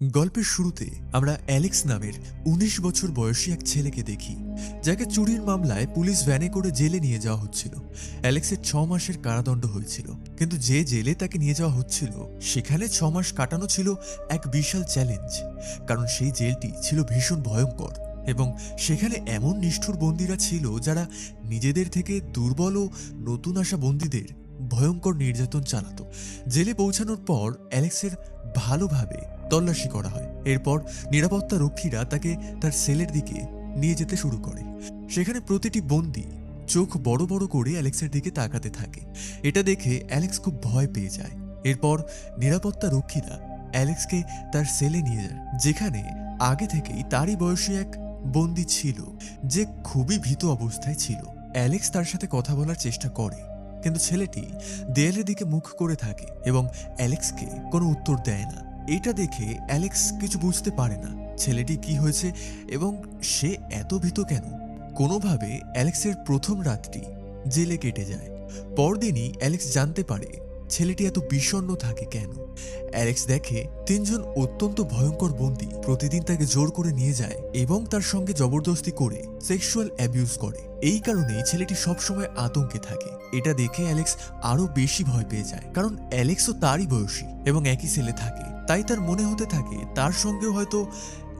গল্পের শুরুতে আমরা অ্যালেক্স নামের ১৯ বছর বয়সী এক ছেলেকে দেখি, যাকে চুরির মামলায় পুলিশ ভ্যানে করে জেলে নিয়ে যাওয়া হচ্ছিল। অ্যালেক্সের ছ মাসের কারাদণ্ড হয়েছিল, কিন্তু যে জেলে তাকে নিয়ে যাওয়া হচ্ছিল, সেখানে ছ মাস কাটানো ছিল এক বিশাল চ্যালেঞ্জ কারণ সেই জেলটি ছিল ভীষণ ভয়ঙ্কর এবং সেখানে এমন নিষ্ঠুর বন্দীরা ছিল যারা নিজেদের থেকে দুর্বল ও নতুন আসা বন্দীদের ভয়ঙ্কর নির্যাতন চালাতো। জেলে পৌঁছানোর পর অ্যালেক্সের ভালোভাবে তল্লাশি করা হয়। এরপর নিরাপত্তা রক্ষীরা তাকে তার সেলের দিকে নিয়ে যেতে শুরু করে। সেখানে প্রতিটি বন্দি চোখ বড় বড় করে অ্যালেক্সের দিকে তাকাতে থাকে। এটা দেখে অ্যালেক্স খুব ভয় পেয়ে যায়। এরপর নিরাপত্তা রক্ষীরা অ্যালেক্সকে তার সেলে নিয়ে যায়, যেখানে আগে থেকেই তারই বয়সী এক বন্দি ছিল, যে খুবই ভীত অবস্থায় ছিল। অ্যালেক্স তার সাথে কথা বলার চেষ্টা করে, কিন্তু ছেলেটি দেয়ালের দিকে মুখ করে থাকে এবং অ্যালেক্সকে কোনো উত্তর দেয় না। এটা দেখে অ্যালেক্স কিছু বুঝতে পারে না, ছেলেটি কি হয়েছে এবং সে এত ভীত কেন? কোনোভাবে অ্যালেক্সের প্রথম রাতটি জেলে কেটে যায়। পরদিনই অ্যালেক্স জানতে পারে ছেলেটি এত বিষণ্ণ থাকে কেন। অ্যালেক্স দেখে তিনজন অত্যন্ত ভয়ঙ্কর বন্দী প্রতিদিন তাকে জোর করে নিয়ে যায় এবং তার সঙ্গে জবরদস্তি করে সেক্সুয়াল অ্যাবিউজ করে। এই কারণেই ছেলেটি সবসময় আতঙ্কে থাকে। এটা দেখে অ্যালেক্স আরও বেশি ভয় পেয়ে যায়, কারণ অ্যালেক্সও তারই বয়সী এবং একই ছেলে থাকে। তাই তার মনে হতে থাকে তার সঙ্গেও হয়তো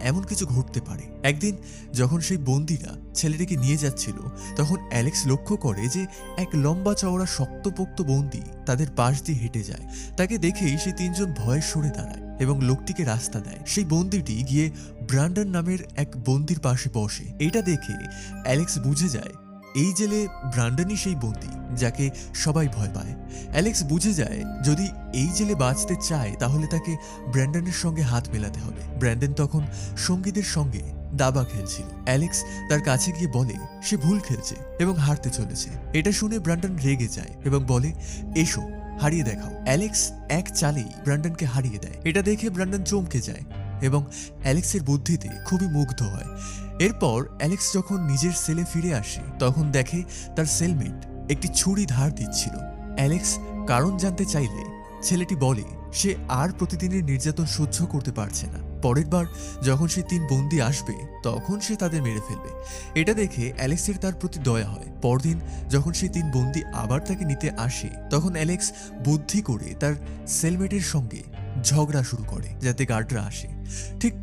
এমন কিছু ঘটতে পারে। একদিন যখন সেই বন্দিরা ছেলেটিকে নিয়ে যাচ্ছিল, তখন অ্যালেক্স লক্ষ্য করে যে এক লম্বা চওড়া শক্তপোক্ত বন্দি তাদের পাশ দিয়ে হেঁটে যায়। তাকে দেখেই সেই তিনজন ভয়ে সরে দাঁড়ায় এবং লোকটিকে রাস্তা দেয়। সেই বন্দিটি গিয়ে ব্রান্ডন নামের এক বন্দির পাশে বসে। এটা দেখে অ্যালেক্স বুঝে যায় এই জেলে ব্রান্ডনই সেই বন্দি, যাকে সবাই ভয় পায়। অ্যালেক্স বুঝে যায়, যদি এই জেলে বাঁচতে চায়, তাহলে তাকে ব্র্যান্ডনের সঙ্গে হাত মেলাতে হবে। ব্র্যান্ডন তখন সঙ্গীদের সঙ্গে দাবা খেলছিল। অ্যালেক্স তার কাছে গিয়ে বলে, সে ভুল খেলছে এবং হারতে চলেছে। এটা শুনে ব্র্যান্ডন রেগে যায় এবং বলে, এসো, হারিয়ে দেখাও। অ্যালেক্স এক চালেই ব্র্যান্ডনকে হারিয়ে দেয়। এটা দেখে ব্র্যান্ডন চমকে যায় এবং অ্যালেক্সের বুদ্ধিতে খুবই মুগ্ধ হয়। এরপর অ্যালেক্স যখন নিজের সেলে ফিরে আসে, তখন দেখে তার সেলমেট একটি ছুরি ধার দিচ্ছিল। অ্যালেক্স কারণ জানতে চাইলে ছেলেটি বলে, সে আর প্রতিদিনের নির্যাতন সহ্য করতে পারছে না। পরের বার যখন সে তিন বন্দি আসবে, তখন সে তাদের মেরে ফেলবে। এটা দেখে অ্যালেক্সের তার প্রতি দয়া হয়। পরদিন যখন সে তিন বন্দি আবার তাকে নিতে আসে, তখন অ্যালেক্স বুদ্ধি করে তার সেলমেটের সঙ্গে ঝগড়া শুরু করে, যাতে গার্ডরা আসে। ঠিক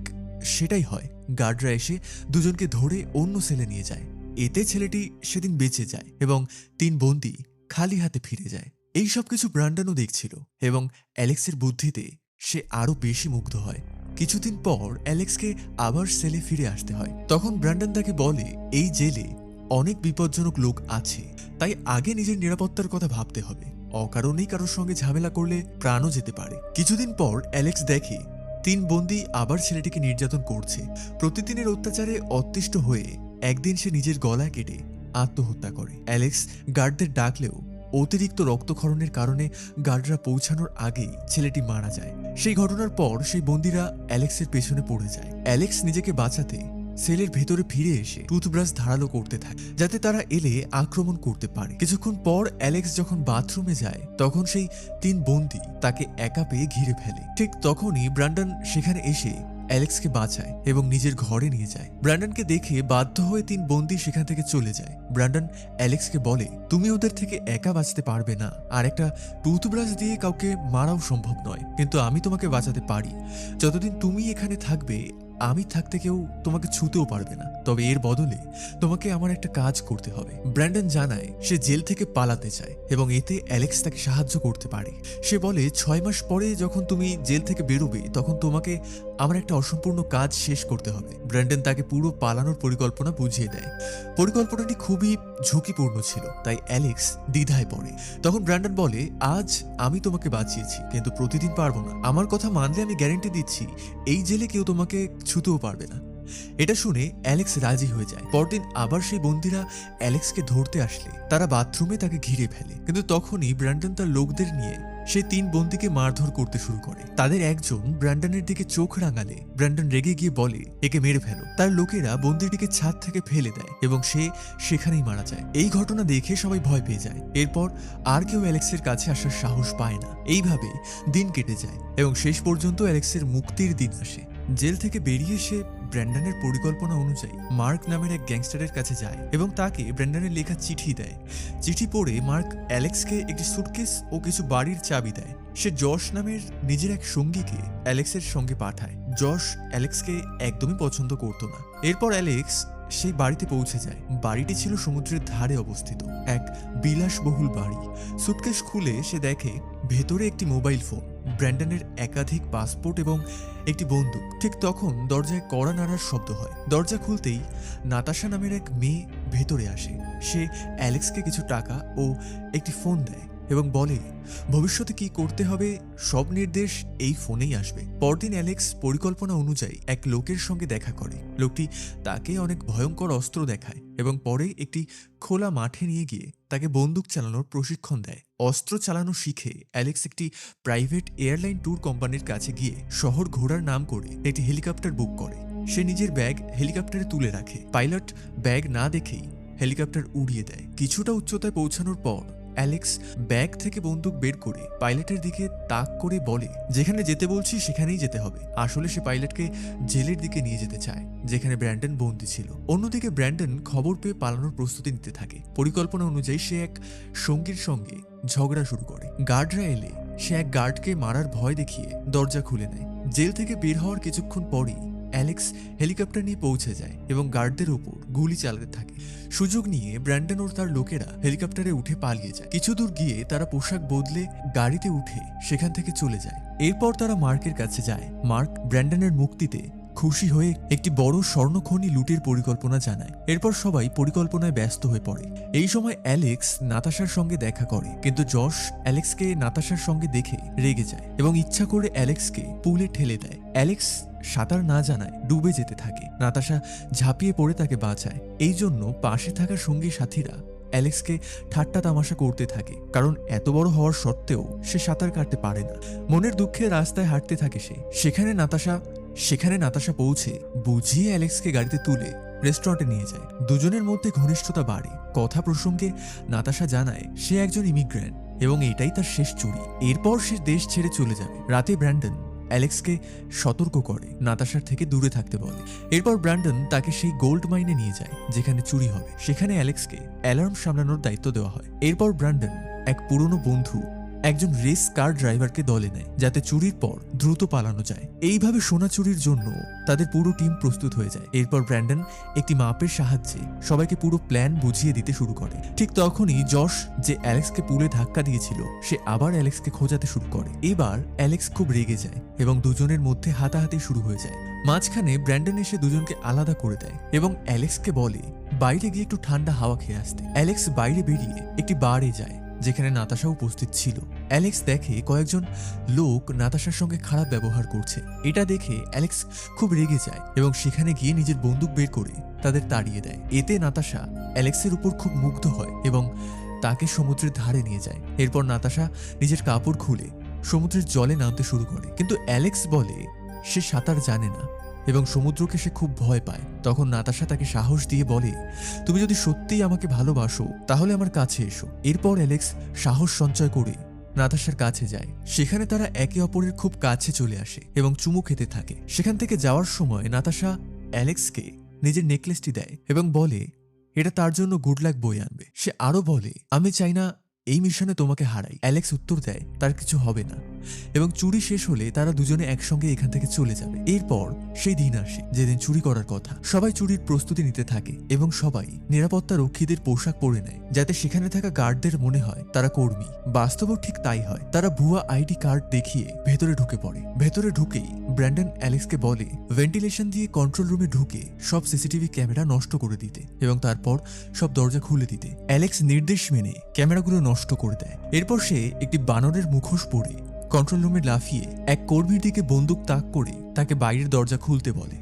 সেটাই হয়। গার্ডরা এসে দুজনকে ধরে অন্য সেলে নিয়ে যায়। এতে ছেলেটি সেদিন বেঁচে যায় এবং তিন বন্দি খালি হাতে ফিরে যায়। এই সব কিছু ব্রান্ডানও দেখছিল এবং অ্যালেক্সের বুদ্ধিতে সে আরও বেশি মুগ্ধ হয়। কিছুদিন পর অ্যালেক্সকে আবার সেলে ফিরে আসতে হয়। তখন ব্র্যান্ডন তাকে বলে, এই জেলে অনেক বিপজ্জনক লোক আছে, তাই আগে নিজের নিরাপত্তার কথা ভাবতে হবে। অকারণেই কারোর সঙ্গে ঝামেলা করলে প্রাণও যেতে পারে। কিছুদিন পর অ্যালেক্স দেখে তিন বন্দি আবার ছেলেটিকে নির্যাতন করছে। প্রতিদিনের অত্যাচারে অতিষ্ঠ হয়ে একদিন সে নিজের গলা কেটে আত্মহত্যা করে। অ্যালেক্স গার্ডদের ডাকলেও অতিরিক্ত রক্তক্ষরণের কারণে গার্ডরা পৌঁছানোর আগেই ছেলেটি মারা যায়। সেই ঘটনার পর সেই বন্দিরা অ্যালেক্সের পেছনে পড়ে যায়। অ্যালেক্স নিজেকে বাঁচাতে সেলের ভেতরে ফিরে এসে টুথব্রাশ ধারালো করতে থাকে, যাতে তারা এলে আক্রমণ করতে পারে। কিছুক্ষণ পর অ্যালেক্স যখন বাথরুমে যায়, তখন সেই তিন বন্দি তাকে একা পেয়ে ঘিরে ফেলে। ঠিক তখনই ব্রান্ডন সেখানে এসে অ্যালেক্সকে বাঁচায় এবং নিজের ঘরে নিয়ে যায়। ব্র্যান্ডনকে দেখে বাধ্য হয়ে তিন বন্দি সেখান থেকে চলে যায়। ব্র্যান্ডন অ্যালেক্সকে বলে, তুমি ওদের থেকে একা বাঁচতে পারবে না। আর একটা টুথব্রাশ দিয়ে কাউকে মারাও সম্ভব নয়। কিন্তু আমি তোমাকে বাঁচাতে পারি। যতদিন তুমি এখানে থাকবে আমি থাকতে কেউ তোমাকে ছুতেও পারবে না। তবে এর বদলে তোমাকে আমার একটা কাজ করতে হবে। ব্র্যান্ডন জানায়, সে জেল থেকে পালাতে চায় এবং এতে অ্যালেক্স তাকে সাহায্য করতে পারে। সে বলে, ছয় মাস পরে যখন তুমি জেল থেকে বেরোবে, তখন তোমাকে আমার একটা অসম্পূর্ণ কাজ শেষ করতে হবে। ব্র্যান্ডেন তাকে পুরো পালানোর পরিকল্পনা বুঝিয়ে দেয়। পরিকল্পনাটি খুবই ঝুঁকিপূর্ণ ছিল, তাই অ্যালেক্স দ্বিধায় পড়ে। তখন ব্র্যান্ডন বলে, আজ আমি তোমাকে বাঁচিয়েছি, কিন্তু প্রতিদিন পারব না। আমার কথা মানলে আমি গ্যারেন্টি দিচ্ছি, এই জেলে কেউ তোমাকে ছুতেও পারবে না। এটা শুনে অ্যালেক্স রাজি হয়ে যায়। পরদিন আবার সেই বন্দিরা অ্যালেক্সকে ধরতে আসলে। তারা বাথরুমে তাকে ঘিরে ফেলে। কিন্তু তখনই ব্র্যান্ডন তার লোকদের নিয়ে সে তিন বন্দীকে মারধর করতে শুরু করে। তাদের একজন ব্র্যান্ডনের দিকে চোখ রাঙালে, ব্র্যান্ডন রেগে গিয়ে বলে, একে মেরে ফেলো। তার লোকেরা বন্দিটিকে ছাদ থেকে ফেলে দেয় এবং সে সেখানেই মারা যায়। এই ঘটনা দেখে সবাই ভয় পেয়ে যায়। এরপর আর কেউ অ্যালেক্সের কাছে আসার সাহস পায় না। এইভাবে দিন কেটে যায় এবং শেষ পর্যন্ত অ্যালেক্সের মুক্তির দিন আসে। জেল থেকে বেরিয়ে এসে ব্র্যান্ডনের পরিকল্পনা অনুযায়ী মার্ক নামের এক গ্যাংস্টারের কাছে যায় এবং তাকে ব্র্যান্ডনের লেখা চিঠি দেয়। চিঠি পড়ে মার্ক অ্যালেক্সকে একটি সুটকেস ও কিছু বাড়ির চাবি দেয়। সে জশ নামের নিজের এক সঙ্গীকে অ্যালেক্সের সঙ্গে পাঠায়। জশ অ্যালেক্সকে একদমই পছন্দ করত না। এরপর অ্যালেক্স সেই বাড়িতে পৌঁছে যায়। বাড়িটি ছিল সমুদ্রের ধারে অবস্থিত। এক বিলাসবহুল বাড়ি। সুটকেস খুলে সে দেখে, ভেতরে একটি মোবাইল ফোন, ব্র্যান্ডনের একাধিক পাসপোর্ট এবং একটি বন্দুক। ঠিক তখন দরজায় কড়া নাড়ার শব্দ হয়। দরজা খুলতেই নাতাশা নামের এক মেয়ে ভেতরে আসে। সে অ্যালেক্সকে কিছু টাকা ও একটি ফোন দেয়। এবং বলে, ভবিষ্যতে কি করতে হবে? সব নির্দেশ এই ফোনেই আসবে। পরদিন অ্যালেক্স পরিকল্পনা অনুযায়ী এক লোকের সঙ্গে দেখা করে। লোকটি তাকে অনেক ভয়ঙ্কর অস্ত্র দেখায় এবং পরে একটি খোলা মাঠে নিয়ে গিয়ে তাকে বন্দুক চালানোর প্রশিক্ষণ দেয়। অস্ত্র চালানো শিখে অ্যালেক্স একটি প্রাইভেট এয়ারলাইন ট্যুর কোম্পানির কাছে গিয়ে শহর ঘোরার নাম করে একটি হেলিকপ্টার বুক করে। সে নিজের ব্যাগ হেলিকপ্টারে তুলে রাখে। পাইলট ব্যাগ না দেখেই হেলিকপ্টার উড়িয়ে দেয়। কিছুটা উচ্চতায় পৌঁছানোর পর অ্যালেক্স ব্যাগ থেকে বন্দুক বের করে পাইলটের দিকে তাক করে বলে, যেখানে যেতে বলছি, সেখানেই যেতে হবে। আসলে সে পাইলটকে জেলের দিকে নিয়ে যেতে চায়, যেখানে ব্র্যান্ডন বন্দী ছিল। অন্যদিকে ব্র্যান্ডন খবর পেয়ে পালানোর প্রস্তুতি নিতে থাকে। পরিকল্পনা অনুযায়ী সে এক সঙ্গীর সঙ্গে ঝগড়া শুরু করে। গার্ডরা এলে সে এক গার্ডকে মারার ভয় দেখিয়ে দরজা খুলে নেয়। জেল থেকে বের হওয়ার কিছুক্ষণ পরেই অ্যালেক্স হেলিকপ্টার নিয়ে পৌঁছে যায় এবং গার্ডদের ওপর গুলি চালাতে থাকে। সুযোগ নিয়ে ব্র্যান্ডন ও তার লোকেরা হেলিকপ্টারে উঠে পালিয়ে যায়। কিছু দূর গিয়ে তারা পোশাক বদলে গাড়িতে উঠে সেখান থেকে চলে যায়। এরপর তারা মার্কের কাছে যায়। মার্ক ব্র্যান্ডনের মুক্তিতে খুশি হয়ে একটি বড় স্বর্ণখনি লুটের পরিকল্পনা জানায়। এরপর সবাই পরিকল্পনায় ব্যস্ত হয়ে পড়ে। এই সময় অ্যালেক্স নাতাশার সঙ্গে দেখা করে, কিন্তু যশ অ্যালেক্সকে নাতাশার সঙ্গে দেখে রেগে যায় এবং ইচ্ছা করে অ্যালেক্সকে পুলে ঠেলে দেয়। অ্যালেক্স সাঁতার না জানায় ডুবে যেতে থাকে। নাতাশা ঝাঁপিয়ে পড়ে তাকে বাঁচায়। এই জন্য পাশে থাকা সঙ্গী সাথীরা অ্যালেক্সকে ঠাট্টা তামাশা করতে থাকে, কারণ এত বড় হওয়ার সত্ত্বেও সে সাঁতার কাটতে পারে না। মনের দুঃখে রাস্তায় হাঁটতে থাকে সে। সেখানে নাতাশা সেখানে নাতাশা পৌঁছে বুঝিয়ে অ্যালেক্সকে গাড়িতে তুলে রেস্টুরেন্টে নিয়ে যায়। দুজনের মধ্যে ঘনিষ্ঠতা বাড়ে। কথা প্রসঙ্গে নাতাশা জানায়, সে একজন ইমিগ্র্যান্ট এবং এটাই তার শেষ চুরি। এরপর সে দেশ ছেড়ে চলে যাবে। রাতে ব্র্যান্ডন অ্যালেক্সকে সতর্ক করে, নাতাশার থেকে দূরে থাকতে বলে। এরপর ব্র্যান্ডন তাকে সেই গোল্ড মাইনে নিয়ে যায়, যেখানে চুরি হবে। সেখানে অ্যালেক্সকে অ্যালার্ম সামলানোর দায়িত্ব দেওয়া হয়। এরপর ব্র্যান্ডন, এক পুরনো বন্ধু একজন রেস কার ড্রাইভারকে দলে নেয়, যাতে চুরির পর দ্রুত পালানো যায়। এইভাবে সোনা চুরির জন্য তাদের পুরো টিম প্রস্তুত হয়ে যায়। এরপর ব্র্যান্ডন একটি মাপের সাহায্যে সবাইকে পুরো প্ল্যান বুঝিয়ে দিতে শুরু করে। ঠিক তখনই যশ যে অ্যালেক্সকে পুলে ধাক্কা দিয়েছিল, সে আবার অ্যালেক্সকে খোঁজাতে শুরু করে। এবার অ্যালেক্স খুব রেগে যায় এবং দুজনের মধ্যে হাতাহাতি শুরু হয়ে যায়। মাঝখানে ব্র্যান্ডন এসে দুজনকে আলাদা করে দেয় এবং অ্যালেক্সকে বলে, বাইরে গিয়ে একটু ঠান্ডা হাওয়া খেয়ে আসতে। অ্যালেক্স বাইরে বেরিয়ে একটি বারে যায়। যেখানে নাতাশা উপস্থিত ছিল। অ্যালেক্স দেখে কয়েকজন লোক নাতাশার সঙ্গে খারাপ ব্যবহার করছে। এটা দেখে অ্যালেক্স খুব রেগে যায় এবং সেখানে গিয়ে নিজের বন্দুক বের করে তাদের তাড়িয়ে দেয়। এতে নাতাশা অ্যালেক্সের উপর খুব মুগ্ধ হয় এবং তাকে সমুদ্রের ধারে নিয়ে যায়। এরপর নাতাশা নিজের কাপড় খুলে সমুদ্রের জলে নামতে শুরু করে। কিন্তু অ্যালেক্স বলে, সে সাঁতার জানে না এবং সমুদ্রকে সে খুব ভয় পায়। তখন নাতাশা তাকে সাহস দিয়ে বলে, তুমি যদি সত্যিই আমাকে ভালোবাসো, তাহলে আমার কাছে এসো। এরপর অ্যালেক্স সাহস সঞ্চয় করে নাতাশার কাছে যায়। সেখানে তারা একে অপরের খুব কাছে চলে আসে এবং চুমু খেতে থাকে। সেখান থেকে যাওয়ার সময় নাতাশা অ্যালেক্সকে নিজের নেকলেসটি দেয় এবং বলে, এটা তার জন্য গুড লাক বই আনবে। সে আরও বলে, আমি চাই না এই মিশনে তোমাকে হারাই। অ্যালেক্স উত্তর দেয়, তার কিছু হবে না। এবং চুরি শেষ হলে তারা দুজনে একসঙ্গে এখান থেকে চলে যাবে। এরপর সেই দিন আসে, যেদিন চুরি করার কথা। সবাই চুরির প্রস্তুতি নিতে থাকে এবং সবাই নিরাপত্তা রক্ষীদের পোশাক পরে নেয়, যাতে সেখানে থাকা গার্ডদের মনে হয় তারা কর্মী। বাস্তবও ঠিক তাই হয়। তারা ভুয়া আইডি কার্ড দেখিয়ে ভেতরে ঢুকে পড়ে। ভেতরে ঢুকেই ব্র্যান্ডন অ্যালেক্সকে বলে, ভেন্টিলেশন দিয়ে কন্ট্রোল রুমে ঢুকে সব সিসিটিভি ক্যামেরা নষ্ট করে দিতে এবং তারপর সব দরজা খুলে দিতে। অ্যালেক্স নির্দেশ মেনে ক্যামেরাগুলো নষ্ট করে দেয়। এরপর সে একটি বানরের মুখোশ পরে কন্ট্রোল রুমে লাফিয়ে এক কর্মীর দিকে বন্দুক তাক করে তাকে বাইরের দরজা খুলতে বলে।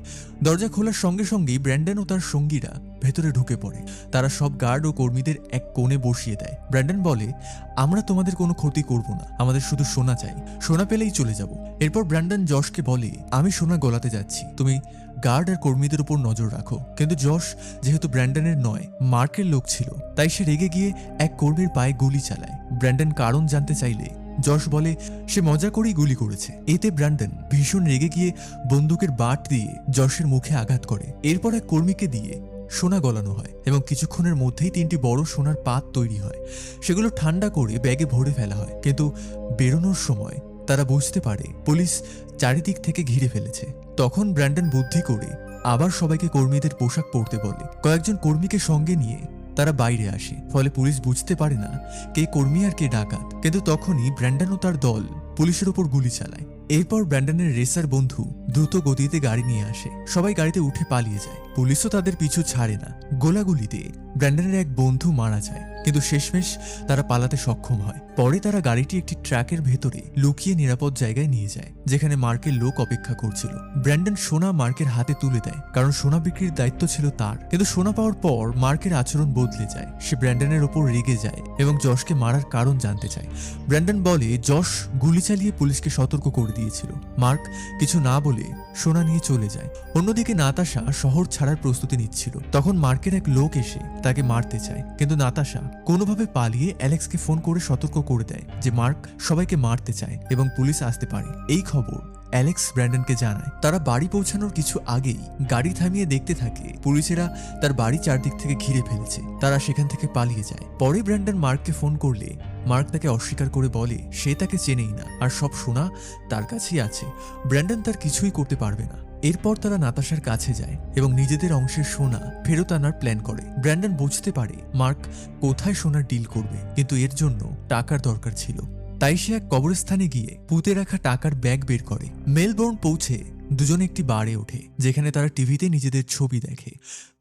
দরজা খোলার সঙ্গে সঙ্গেই ব্র্যান্ডন ও তার সঙ্গীরা ভেতরে ঢুকে পড়ে। তারা সব গার্ড ও কর্মীদের এক কোণে বসিয়ে দেয়। ব্র্যান্ডন বলে, আমরা তোমাদের কোনো ক্ষতি করব না। আমাদের শুধু সোনা চাই। সোনা পেলেই চলে যাব। এরপর ব্র্যান্ডন যশকে বলে, আমি সোনা গলাতে যাচ্ছি। তুমি গার্ড আর কর্মীদের উপর নজর রাখো। কিন্তু যশ যেহেতু ব্র্যান্ডনের নয়, মার্কের লোক ছিল, তাই সে রেগে গিয়ে এক কর্মীর পায়ে গুলি চালায়। ব্র্যান্ডন কারণ জানতে চাইলে যশ বলে, সে মজা করেই গুলি করেছে। এতে ব্র্যান্ডন ভীষণ রেগে গিয়ে বন্দুকের বাট দিয়ে যশের মুখে আঘাত করে। এরপর এক কর্মীকে দিয়ে সোনা গলানো হয় এবং কিছুক্ষণের মধ্যেই তিনটি বড় সোনার পাত তৈরি হয়। সেগুলো ঠান্ডা করে ব্যাগে ভরে ফেলা হয়। কিন্তু বেরোনোর সময় তারা বুঝতে পারে, পুলিশ চারিদিক থেকে ঘিরে ফেলেছে। তখন ব্র্যান্ডন বুদ্ধি করে আবার সবাইকে কর্মীদের পোশাক পরতে বলে। কয়েকজন কর্মীকে সঙ্গে নিয়ে তারা বাইরে আসে। ফলে পুলিশ বুঝতে পারে না কে কর্মী আর কে ডাকাত। কিন্তু তখনই ব্র্যান্ডন ও তার দল পুলিশের ওপর গুলি চালায়। এরপর ব্র্যান্ডনের রেসার বন্ধু দ্রুত গতিতে গাড়ি নিয়ে আসে। সবাই গাড়িতে উঠে পালিয়ে যায়। পুলিশও তাদের পিছু ছাড়ে না। গোলাগুলিতে ব্র্যান্ডনের এক বন্ধু মারা যায়। কিন্তু শেষমেশ তারা পালাতে সক্ষম হয়। পরে তারা গাড়িটি একটি ট্র্যাকের ভেতরে লুকিয়ে নিরাপদ জায়গায় নিয়ে যায়, যেখানে মার্কের লোক অপেক্ষা করছিল। ব্র্যান্ডন সোনা মার্কের হাতে তুলে দেয়, কারণ সোনা বিক্রির দায়িত্ব ছিল তার। কিন্তু সোনা পাওয়ার পর মার্কের আচরণ বদলে যায়। সে ব্র্যান্ডনের ওপর রেগে যায় এবং যশকে মারার কারণ জানতে চায়। ব্র্যান্ডন বলে যশ গুলি চালিয়ে পুলিশকে সতর্ক করে দিয়েছিল। মার্ক কিছু না বলে সোনা নিয়ে চলে যায়। অন্যদিকে নাতাশা শহর ছাড়ার প্রস্তুতি নিচ্ছিল। তখন মার্কের এক লোক এসে তাকে মারতে চায়। কিন্তু নাতাশা কোনোভাবে পালিয়ে অ্যালেক্সকে ফোন করে সতর্ক করে দেয় যে মার্ক সবাইকে মারতে চায় এবং পুলিশ আসতে পারে। এই খবর অ্যালেক্স ব্র্যান্ডনকে জানায়, তারা বাড়ি পৌঁছানোর কিছু আগেই গাড়ি থামিয়ে দেখতে থাকে, পুলিশেরা তার বাড়ি চারদিক থেকে ঘিরে ফেলেছে, তারা সেখান থেকে পালিয়ে যায়। পরে ব্র্যান্ডন মার্ককে ফোন করলে, মার্ক তাকে অস্বীকার করে বলে, সে তাকে চেনেই না, আর সব শোনা তার কাছেই আছে। ব্র্যান্ডন তার কিছুই করতে পারবে না। এরপর তারা নাতাশার কাছে যায় এবং নিজেদের অংশের সোনা ফেরত আনার প্ল্যান করে। ব্র্যান্ডন বুঝতে পারে মার্ক কোথায় সোনার ডিল করবে, কিন্তু এর জন্য টাকার দরকার ছিল। তাই সে এক কবরস্থানে গিয়ে পুঁতে রাখা টাকার ব্যাগ বের করে। মেলবোর্ন পৌঁছে দুজনে একটি বারে ওঠে, যেখানে তারা টিভিতে নিজেদের ছবি দেখে।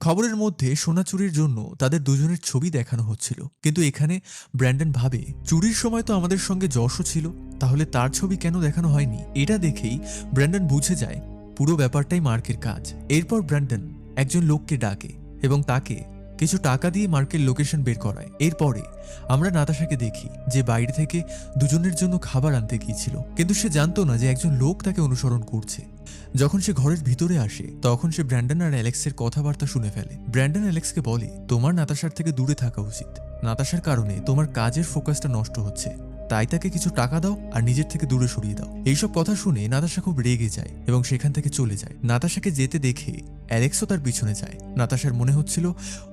খবরের মধ্যে সোনা চুরির জন্য তাদের দুজনের ছবি দেখানো হচ্ছিল। কিন্তু এখানে ব্র্যান্ডন ভাবে, চুরির সময় তো আমাদের সঙ্গে যশও ছিল, তাহলে তার ছবি কেন দেখানো হয়নি? এটা দেখেই ব্র্যান্ডন বুঝে যায়, পুরো ব্যাপারটাই মার্কের কাজ। এরপর ব্র্যান্ডন একজন লোককে ডাকে এবং তাকে কিছু টাকা দিয়ে মার্কের লোকেশন বের করায়। এরপরে আমরা নাতাশাকে দেখি যে বাইরে থেকে দুজনের জন্য খাবার আনতে গিয়েছিল। কিন্তু সে জানতো না যে একজন লোক তাকে অনুসরণ করছে। যখন সে ঘরের ভিতরে আসে, তখন সে ব্র্যান্ডন আর অ্যালেক্সের কথাবার্তা শুনে ফেলে। ব্র্যান্ডন অ্যালেক্সকে বলে, তোমার নাতাশার থেকে দূরে থাকা উচিত। নাতাশার কারণে তোমার কাজের ফোকাসটা নষ্ট হচ্ছে। তাই তাকে কিছু টাকা দাও আর নিজের থেকে দূরে সরিয়ে দাও। এইসব কথা শুনে নাতাশা খুব রেগে যায় এবং সেখান থেকে চলে যায়। নাতাশাকে যেতে দেখে অ্যালেক্সও তার পিছনে যায়। নাতাশার মনে হচ্ছিল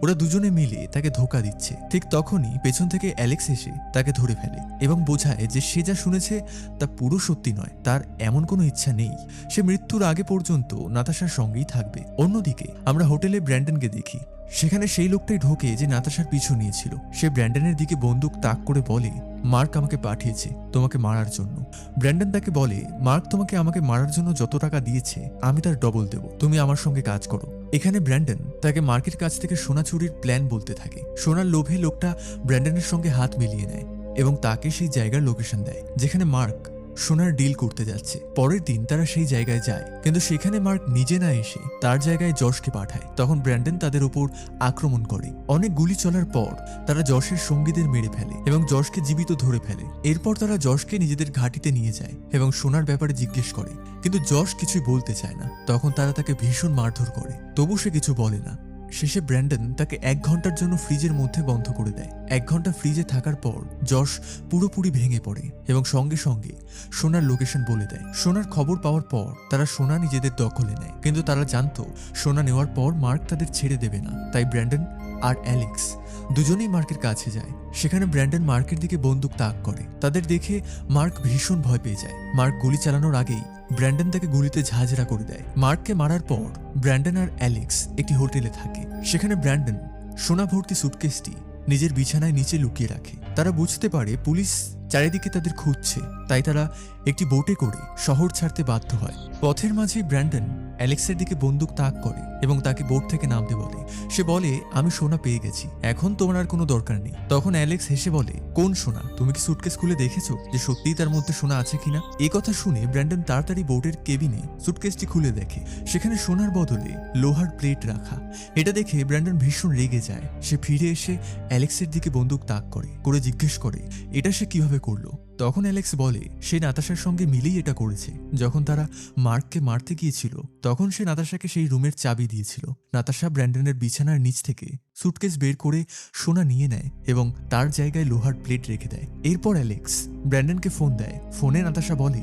ওরা দুজনে মিলে তাকে ধোকা দিচ্ছে। ঠিক তখনই পেছন থেকে অ্যালেক্স এসে তাকে ধরে ফেলে এবং বোঝায় যে সে যা শুনেছে তা পুরো সত্যি নয়, তার এমন কোনো ইচ্ছা নেই। সে মৃত্যুর আগে পর্যন্ত নাতাশার সঙ্গেই থাকবে। অন্যদিকে আমরা হোটেলে ব্র্যান্ডনকে দেখি। সেখানে সেই লোকটাই ঢোকে যে নাতাশার পিছু নিয়েছিল। সে ব্র্যান্ডনের দিকে বন্দুক তাক করে বলে, মার্ক আমাকে পাঠিয়েছে তোমাকে মারার জন্য। ব্র্যান্ডন তাকে বলে, মার্ক তোমাকে আমাকে মারার জন্য যত টাকা দিয়েছে, আমি তার ডবল দেব। তুমি আমার সঙ্গে কাজ করো। এখানে ব্র্যান্ডন তাকে মার্কের কাছ থেকে সোনা চুরির প্ল্যান বলতে থাকে। সোনার লোভে লোকটা ব্র্যান্ডনের সঙ্গে হাত মিলিয়ে নেয় এবং তাকে সেই জায়গার লোকেশন দেয়, যেখানে মার্ক সোনার ডিল করতে যাচ্ছে। পরের দিন তারা সেই জায়গায় যায়। কিন্তু সেখানে মার্ক নিজে না এসে তার জায়গায় যশকে পাঠায়। তখন ব্র্যান্ডন তাদের উপর আক্রমণ করে। অনেক গুলি চলার পর তারা যশের সঙ্গীদের মেরে ফেলে এবং যশকে জীবিত ধরে ফেলে। এরপর তারা যশকে নিজেদের ঘাটিতে নিয়ে যায় এবং সোনার ব্যাপারে জিজ্ঞেস করে। কিন্তু যশ কিছুই বলতে চায় না। তখন তারা তাকে ভীষণ মারধর করে। তবু সে কিছু বলে না। শেষে ব্র্যান্ডন তাকে এক ঘণ্টার জন্য ফ্রিজের মধ্যে বন্ধ করে দেয়। এক ঘণ্টা ফ্রিজে থাকার পর যশ পুরোপুরি ভেঙে পড়ে এবং সঙ্গে সঙ্গে সোনার লোকেশন বলে দেয়। সোনার খবর পাওয়ার পর তারা সোনা নিজেদের দখলে নেয়, কিন্তু তারা জানতো সোনা নেওয়ার পর মার্ক তাদের ছেড়ে দেবে না। তাই ব্র্যান্ডন আর অ্যালেক্স দুজনেই মার্কের কাছে যায়। সেখানে ব্র্যান্ডন মার্কের দিকে বন্দুক তাক করে। তাদের দেখে মার্ক ভীষণ ভয় পেয়ে যায়। মার্ক গুলি চালানোর আগেই ব্র্যান্ডন তাকে গুলিতে ঝাঁঝরা করে দেয়। মার্ককে মারার পর ব্র্যান্ডন আর অ্যালেক্স একটি হোটেলে থাকে। সেখানে ব্র্যান্ডন সোনা ভর্তি সুটকেসটি নিজের বিছানায় নিচে লুকিয়ে রাখে। তারা বুঝতে পারে পুলিশ চারিদিকে তাদের খুঁজছে। তাই তারা একটি বোটে করে শহর ছাড়তে বাধ্য হয়। পথের মাঝেই ব্র্যান্ডন অ্যালেক্সের দিকে বন্দুক তাক করে এবং তাকে বোর্ড থেকে নামতে বলে। সে বলে, আমি সোনা পেয়ে গেছি। এখন তোমার আর কোনো দরকার নেই। তখন অ্যালেক্স হেসে বলে, কোন সোনা? তুমি কি সুটকেস খুলে দেখেছ যে সত্যিই তার মধ্যে সোনা আছে কিনা? এই কথা শুনে ব্র্যান্ডন তাড়াতাড়ি বোর্ডের কেবিনে সুটকেসটি খুলে দেখে। সেখানে সোনার বদলে লোহার প্লেট রাখা। এটা দেখে ব্র্যান্ডন ভীষণ রেগে যায়। সে ফিরে এসে অ্যালেক্সের দিকে বন্দুক তাক করে করে জিজ্ঞেস করে, এটা সে কীভাবে করল? তখন অ্যালেক্স বলে, সে নাতাশার সঙ্গে মিলেই এটা করেছে। যখন তারা মার্ককে মারতে গিয়েছিল, তখন সে নাতাশাকে সেই রুমের চাবি দিয়েছিল। নাতাশা ব্র্যান্ডনের বিছানার নিচ থেকে সুটকেস বের করে সোনা নিয়ে নেয় এবং তার জায়গায় লোহার প্লেট রেখে দেয়। এরপর অ্যালেক্স ব্র্যান্ডনকে ফোন দেয়। ফোনে নাতাশা বলে,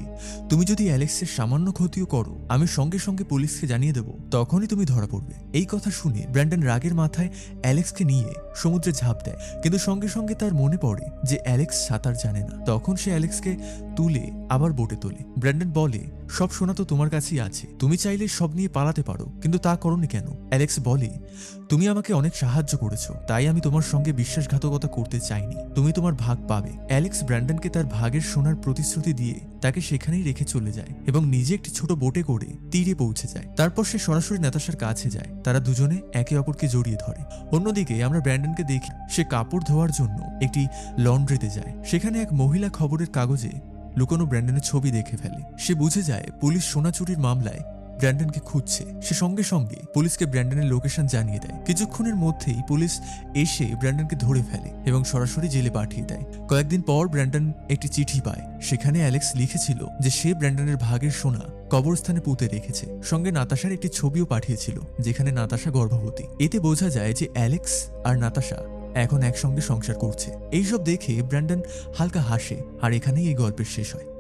তুমি যদি অ্যালেক্সের সামান্য ক্ষতিও করো, আমি সঙ্গে সঙ্গে পুলিশকে জানিয়ে দেবো। তখনই তুমি ধরা পড়বে। এই কথা শুনে ব্র্যান্ডন রাগের মাথায় অ্যালেক্সকে নিয়ে সমুদ্রে ঝাঁপ দেয়। কিন্তু সঙ্গে সঙ্গে তার মনে পড়ে যে অ্যালেক্স সাঁতার জানে না। তখন সে অ্যালেক্সকে তুলে আবার বোটে তোলে। ব্র্যান্ডন বলে, সব সোনা তো তোমার কাছেই আছে। তুমি চাইলে সব নিয়ে পালাতে পারো, কিন্তু তা করনি কেন? অ্যালেক্স বলে, তুমি আমাকে অনেক সাহায্য করেছ, তাই আমি তোমার সঙ্গে বিশ্বাসঘাতকতা করতে চাইনি। তুমি তোমার ভাগ পাবে। অ্যালেক্স ব্র্যান্ডনকে তার ভাগের সোনার প্রতিশ্রুতি দিয়ে তাকে সেখানেই রেখে চলে যায় এবং নিজে একটি ছোট বোটে করে তীরে পৌঁছে যায়। তারপর সে সরাসরি নেতাশার কাছে যায়। তারা দুজনে একে অপরকে জড়িয়ে ধরে। অন্যদিকে আমরা ব্র্যান্ডনকে দেখি, সে কাপড় ধোয়ার জন্য একটি লন্ড্রিতে যায়। সেখানে এক মহিলা খবরের কাগজে লুকোনো ব্র্যান্ডনের ছবি দেখে ফেলে। সে বুঝে যায় পুলিশ সোনা চুরির মামলায় ব্র্যান্ডনকে খুঁজছে। সে সঙ্গে সঙ্গে পুলিশকে ব্র্যান্ডনের লোকেশন জানিয়ে দেয়। কিছুক্ষণের মধ্যেই পুলিশ এসে ব্র্যান্ডনকে ধরে ফেলে এবং সরাসরি জেলে পাঠিয়ে দেয়। কয়েকদিন পর ব্র্যান্ডন একটি চিঠি পায়। সেখানে অ্যালেক্স লিখেছিল যে সে ব্র্যান্ডনের ভাগের সোনা কবরস্থানে পুঁতে রেখেছে। সঙ্গে নাতাশার একটি ছবিও পাঠিয়েছিল, যেখানে নাতাশা গর্ভবতী। এতে বোঝা যায় যে অ্যালেক্স আর নাতাশা এখন একসঙ্গে সংসার করছে। এইসব দেখে ব্র্যান্ডন হালকা হাসে, আর এখানেই এই গল্পের শেষ হয়।